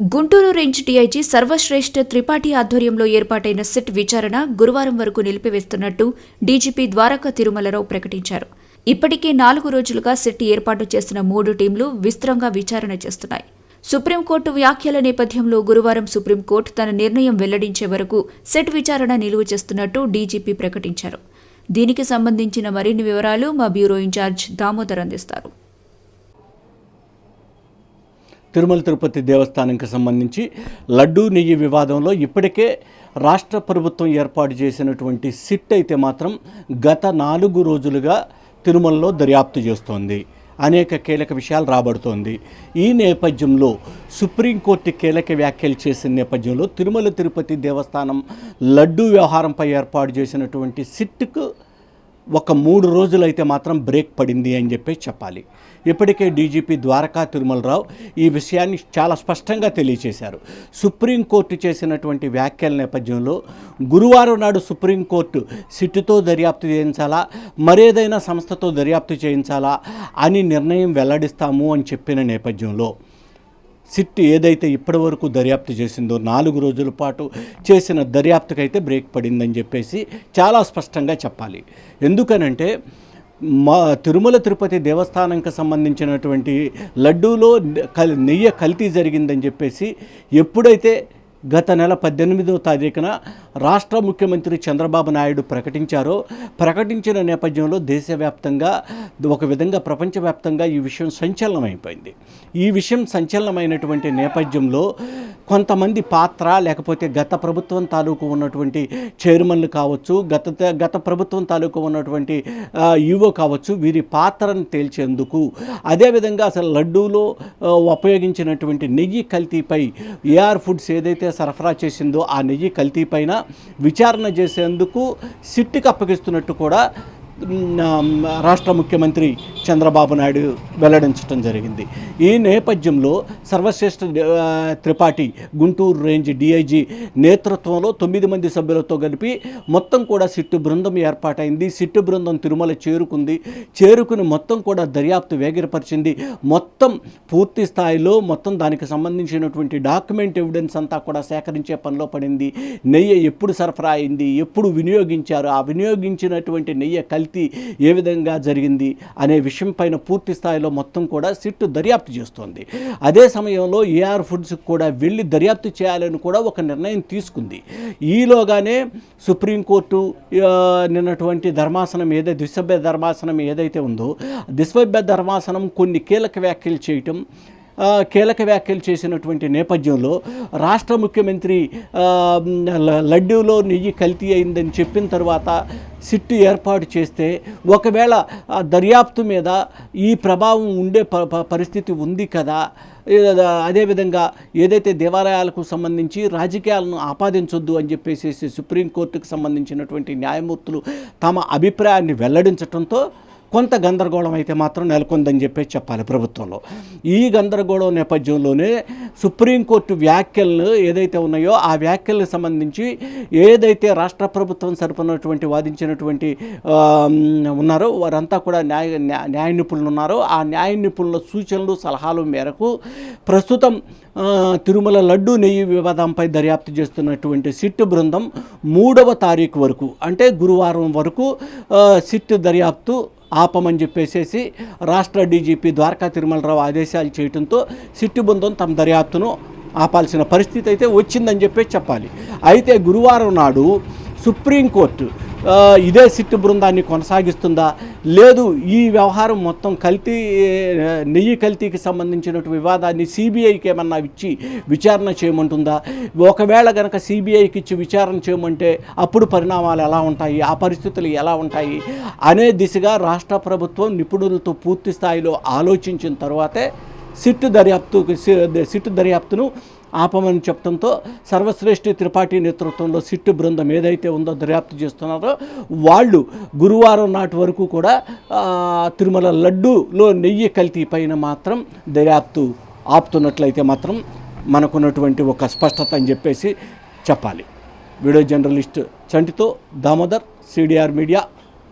Guntur range DIG Sarvashreshtha Tripathi ఆధ్వర్యంలో ఏర్పాటైన SIT విచారణ గురువారం వరకు నిలిపివేస్తున్నట్టు డీజీపీ ద్వారకా తిరుమలరావు ప్రకటించారు. ఇప్పటికే నాలుగు రోజులుగా సిట్ ఏర్పాటు చేసిన మూడు టీంలు విస్తృతంగా విచారణ చేస్తున్నాయి. సుప్రీంకోర్టు వ్యాఖ్యల నేపథ్యంలో గురువారం సుప్రీంకోర్టు తన నిర్ణయం వెల్లడించే వరకు సెట్ విచారణ నిలువ చేస్తున్నట్టు డీజీపీ ప్రకటించారు. దీనికి సంబంధించిన మరిన్ని వివరాలు మా బ్యూరో ఇన్ఛార్జ్ దామోదర్ అందిస్తారు. తిరుమల తిరుపతి దేవస్థానంకి సంబంధించి లడ్డూ నెయ్యి వివాదంలో ఇప్పటికే రాష్ట్ర ప్రభుత్వం ఏర్పాటు చేసినటువంటి సిట్ అయితే మాత్రం గత నాలుగు రోజులుగా తిరుమలలో దర్యాప్తు చేస్తోంది. అనేక కీలక విషయాలు రాబడుతోంది. ఈ నేపథ్యంలో సుప్రీంకోర్టు కీలక వ్యాఖ్యలు చేసిన నేపథ్యంలో తిరుమల తిరుపతి దేవస్థానం లడ్డూ వ్యవహారంపై ఏర్పాటు చేసినటువంటి సిట్కు ఒక మూడు రోజులైతే మాత్రం బ్రేక్ పడింది అని చెప్పి చెప్పాలి. ఇప్పటికే డీజీపీ ద్వారకా తిరుమలరావు ఈ విషయాన్ని చాలా స్పష్టంగా తెలియచేశారు. సుప్రీంకోర్టు చేసినటువంటి వ్యాఖ్యల నేపథ్యంలో గురువారం నాడు సుప్రీంకోర్టు సిట్టుతో దర్యాప్తు చేయించాలా మరేదైనా సంస్థతో దర్యాప్తు చేయించాలా అని నిర్ణయం వెల్లడిస్తాము అని చెప్పిన నేపథ్యంలో సిట్ ఏదైతే ఇప్పటివరకు దర్యాప్తు చేసిందో నాలుగు రోజుల పాటు చేసిన దర్యాప్తుకైతే బ్రేక్ పడిందని చెప్పేసి చాలా స్పష్టంగా చెప్పాలి. ఎందుకనంటే మా తిరుమల తిరుపతి దేవస్థానంకి సంబంధించినటువంటి లడ్డూలో కల్ నెయ్యి కల్తీ జరిగిందని చెప్పేసి ఎప్పుడైతే గత నెల పద్దెనిమిదవ తారీఖున రాష్ట్ర ముఖ్యమంత్రి చంద్రబాబు నాయుడు ప్రకటించారో. ప్రకటించిన నేపథ్యంలో దేశవ్యాప్తంగా ఒక విధంగా ప్రపంచవ్యాప్తంగా ఈ విషయం సంచలనమైపోయింది. ఈ విషయం సంచలనమైనటువంటి నేపథ్యంలో కొంతమంది పాత్ర లేకపోతే గత ప్రభుత్వం తాలూకు ఉన్నటువంటి చైర్మన్లు కావచ్చు గత గత ప్రభుత్వం తాలూకు ఉన్నటువంటి ఈవో కావచ్చు వీరి పాత్రను తేల్చేందుకు అదేవిధంగా అసలు లడ్డూలో ఉపయోగించినటువంటి నెయ్యి కల్తీపై ఏఆర్ ఫుడ్స్ ఏదైతే సరఫరా చేసిందో ఆ నెయ్యి కల్తీ పైన విచారణ చేసేందుకు సిట్కి అప్పగిస్తున్నట్టు కూడా రాష్ట్ర ముఖ్యమంత్రి చంద్రబాబు నాయుడు వెల్లడించడం జరిగింది. ఈ నేపథ్యంలో సర్వశ్రేష్ఠ త్రిపాఠి గుంటూరు రేంజ్ డిఐజీ నేతృత్వంలో తొమ్మిది మంది సభ్యులతో కలిపి మొత్తం కూడా సిట్టు బృందం ఏర్పాటైంది. సిట్టు బృందం తిరుమల చేరుకుంది. చేరుకుని మొత్తం కూడా దర్యాప్తు వేగిరపరిచింది. మొత్తం పూర్తి స్థాయిలో మొత్తం దానికి సంబంధించినటువంటి డాక్యుమెంట్ ఎవిడెన్స్ అంతా కూడా సేకరించే పనిలో పడింది. నెయ్యి ఎప్పుడు సరఫరా అయింది? ఎప్పుడు వినియోగించారు? ఆ వినియోగించినటువంటి నెయ్యి కల్తీ ఏ విధంగా జరిగింది అనే విషయం పైన పూర్తి స్థాయిలో మొత్తం కూడా సిట్టు దర్యాప్తు చేస్తోంది. అదే సమయంలో ఏఆర్ ఫుడ్స్ కూడా వెళ్ళి దర్యాప్తు చేయాలని కూడా ఒక నిర్ణయం తీసుకుంది. ఈలోగానే సుప్రీంకోర్టు నిన్నటువంటి ధర్మాసనం ఏదైతే దిశభ్య ధర్మాసనం ఏదైతే ఉందో దిశభ్య ధర్మాసనం కొన్ని కీలక వ్యాఖ్యలు చేయటం కీలక వ్యాఖ్యలు చేసినటువంటి నేపథ్యంలో రాష్ట్ర ముఖ్యమంత్రి ల- లడ్డూలో నెయ్యి కల్తీ అయిందని చెప్పిన తర్వాత సిట్టు ఏర్పాటు చేస్తే ఒకవేళ దర్యాప్తు మీద ఈ ప్రభావం ఉండే ప పరిస్థితి ఉంది కదా అదేవిధంగా ఏదైతే దేవాలయాలకు సంబంధించి రాజకీయాలను ఆపాదించొద్దు అని చెప్పేసి సుప్రీంకోర్టుకు సంబంధించినటువంటి న్యాయమూర్తులు తమ అభిప్రాయాన్ని వెల్లడించడంతో కొంత గందరగోళం అయితే మాత్రం నెలకొందని చెప్పేసి చెప్పాలి ప్రభుత్వంలో. ఈ గందరగోళం నేపథ్యంలోనే సుప్రీంకోర్టు వ్యాఖ్యలను ఏదైతే ఉన్నాయో ఆ వ్యాఖ్యలకు సంబంధించి ఏదైతే రాష్ట్ర ప్రభుత్వం సరిపడినటువంటి వాదించినటువంటి ఉన్నారో వారంతా కూడా న్యాయ న్యాయ నిపుణులు ఉన్నారో. ఆ న్యాయ నిపుణుల సూచనలు సలహాలు మేరకు ప్రస్తుతం తిరుమల లడ్డు నెయ్యి వివాదంపై దర్యాప్తు చేస్తున్నటువంటి సిట్టు బృందం మూడవ తారీఖు వరకు అంటే గురువారం వరకు సిట్ సిట్టు దర్యాప్తు ఆపమని చెప్పేసేసి రాష్ట్ర డీజీపీ ద్వారకా తిరుమలరావు ఆదేశాలు చేయడంతో సిట్టు బృందం తమ దర్యాప్తును ఆపాల్సిన పరిస్థితి అయితే వచ్చిందని చెప్పేసి చెప్పాలి. అయితే గురువారం నాడు సుప్రీంకోర్టు ఇదే సిట్టు బృందాన్ని కొనసాగిస్తుందా? లేదు ఈ వ్యవహారం మొత్తం కల్తీ నెయ్యి కల్తీకి సంబంధించినటువంటి వివాదాన్ని సిబిఐకి ఏమన్నా ఇచ్చి విచారణ చేయమంటుందా? ఒకవేళ కనుక సిబిఐకి ఇచ్చి విచారణ చేయమంటే అప్పుడు పరిణామాలు ఎలా ఉంటాయి? ఆ పరిస్థితులు ఎలా ఉంటాయి? అనే దిశగా రాష్ట్ర ప్రభుత్వం నిపుణులతో పూర్తి స్థాయిలో ఆలోచించిన తర్వాతే సిట్టు దర్యాప్తు సిట్టు దర్యాప్తును ఆపమని చెప్పడంతో సర్వశ్రేష్ఠి త్రిపాఠి నేతృత్వంలో సిట్టు బృందం ఏదైతే ఉందో దర్యాప్తు చేస్తున్నారో వాళ్ళు గురువారం నాటి వరకు కూడా తిరుమల లడ్డూలో నెయ్యి కల్తీ పైన మాత్రం దర్యాప్తు ఆపుతున్నట్లయితే మాత్రం మనకున్నటువంటి ఒక స్పష్టత అని చెప్పేసి చెప్పాలి. వీడియో జర్నలిస్ట్ చంటితో దామోదర్ సిడిఆర్ మీడియా